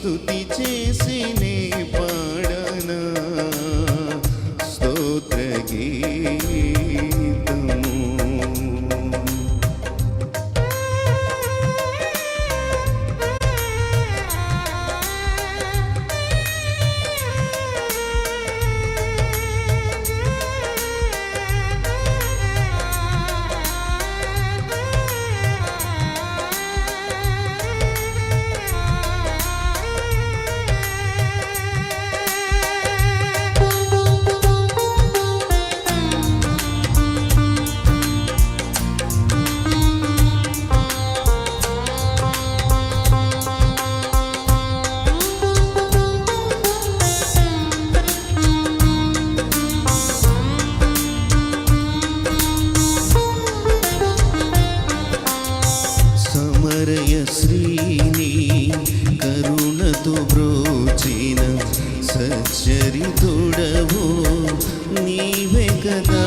స్థుతి చేసినే పుచ్చిన సచ్చరి తోడవో నీవే కదా